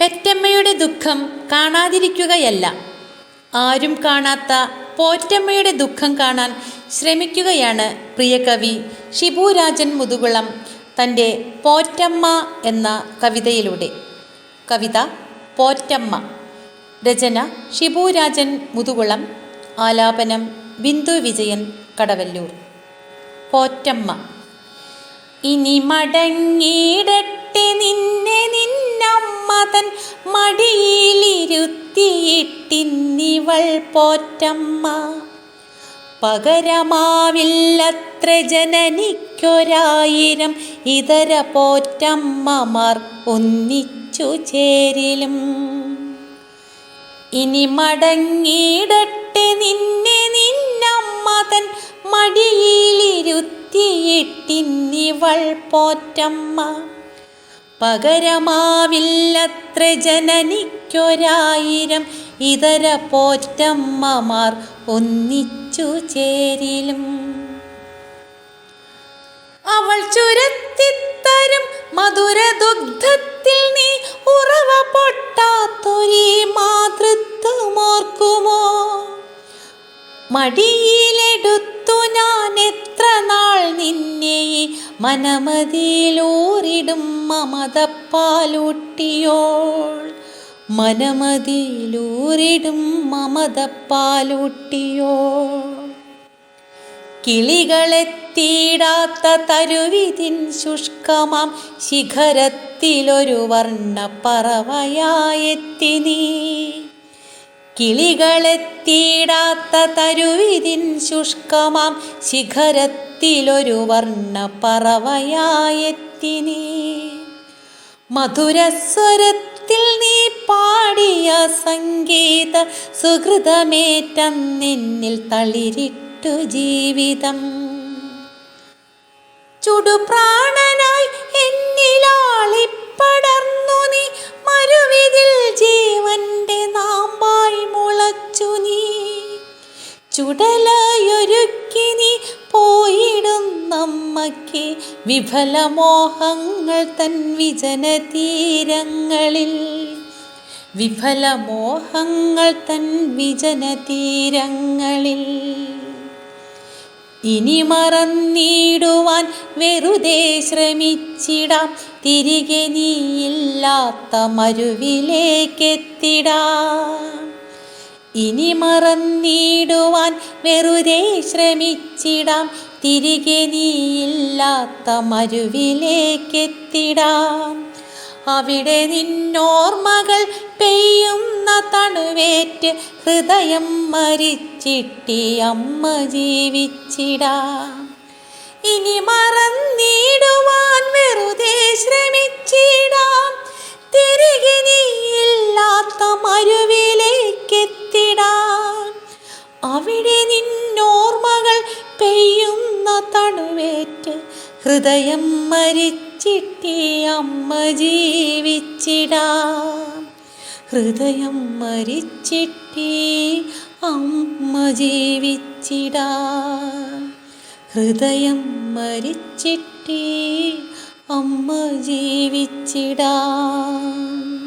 പെറ്റമ്മയുടെ ദുഃഖം കാണാതിരിക്കുകയല്ല. ആരും കാണാത്ത പോറ്റമ്മയുടെ ദുഃഖം കാണാൻ ശ്രമിക്കുകയാണ് പ്രിയ കവി ഷിബുരാജൻ മുതുകുളം തന്റെ പോറ്റമ്മ എന്ന കവിതയിലൂടെ. കവിത പോറ്റമ്മ. രചന ഷിബുരാജൻ മുതുകുളം. ആലാപനം ബിന്ദു വിജയൻ കടവല്ലൂർ. പോറ്റമ്മ. ഇനി മടങ്ങിയിടട്ടെ നിന്നെ നിന്നമ്മ തൻ മടിയിലിരുത്തിയിട്ടിന്നിവൾ പോറ്റമ്മ. പകരമാവില്ലത്ര ജനനിക്കൊരായിരം ഇതര പോറ്റമ്മമാർ ഒന്നിച്ചു ചേരിലും. ഇനി മടങ്ങിയിടട്ടെ നിന്നെ നിന്നമ്മ തൻ മടിയിലിരുത്തിയിട്ടിന്നിവൾ പോറ്റമ്മ. പകരമാവില്ലത്ര ജനനിക്കൊരായിരം ഇതര പോറ്റമ്മമാർ ഒന്നിച്ചു ചേരിലും. അവൾ ചുരത്തിത്തരും മധുരദുഗ്ധത്തിൽ നീ ഉറവ പൊട്ടാത്തൊരീ മാതൃത്വമോർക്കുമോ? മടിയിലെടുത്തു ഞാൻ ഈ മനമതിയിലൂറിടും മമതപ്പാലൂട്ടിയോൾ. മനമതിയിലൂറിടും മമതപ്പാലൂട്ടിയോൾ. കിളികളെത്തിയിടാത്ത തരുവിതിൻ ശുഷ്കമാം ശിഖരത്തിലൊരു വർണപ്പറവയായെത്തി നീ. കിളികളെത്തിയിടാത്ത തരുവിതിൻ ശുഷ്കമാം ശിഖരത്തിലൊരു വർണപ്പറവയായെത്തി നീ. മധുരസ്വരത്തിൽ നീ പാടിയ സംഗീത സുഹൃതമേറ്റം നിന്നിൽ തളിരിട്ടു ജീവിതം. ചുടുപ്രാണനായി ചുടലയൊരുക്കി നീ പോയിടും പോയിടുന്നമ്മയ്ക്ക് വിഫലമോഹങ്ങൾ തൻ വിജന തീരങ്ങളിൽ വിഫലമോഹങ്ങൾ തൻ വിജന തീരങ്ങളിൽ ഇനി മറന്നിടുവാൻ വെറുതെ ശ്രമിച്ചിടാം. തിരികെ നീയില്ലാത്ത മരുവിലേക്കെത്തിടാം. ഇനി മറന്നിടുവാൻ വെറുതെ ശ്രമിച്ചിടാം. തിരികെ നീയില്ലാത്ത മരുവിലേക്കെത്തിടാം. അവിടെ നിന്നോർമ്മകൾ പെയ്യുന്ന തണുവേറ്റ് ഹൃദയം മരിച്ചിട്ടി അമ്മ ജീവിച്ചിടാം. ഇനി മറന്നിടുവാൻ ഹൃദയം മരിച്ചിട്ടി അമ്മ ജീവിച്ചിടാ. ഹൃദയം മരിച്ചിട്ടി അമ്മ ജീവിച്ചിടാ. ഹൃദയം മരിച്ചിട്ടി അമ്മ ജീവിച്ചിടാം.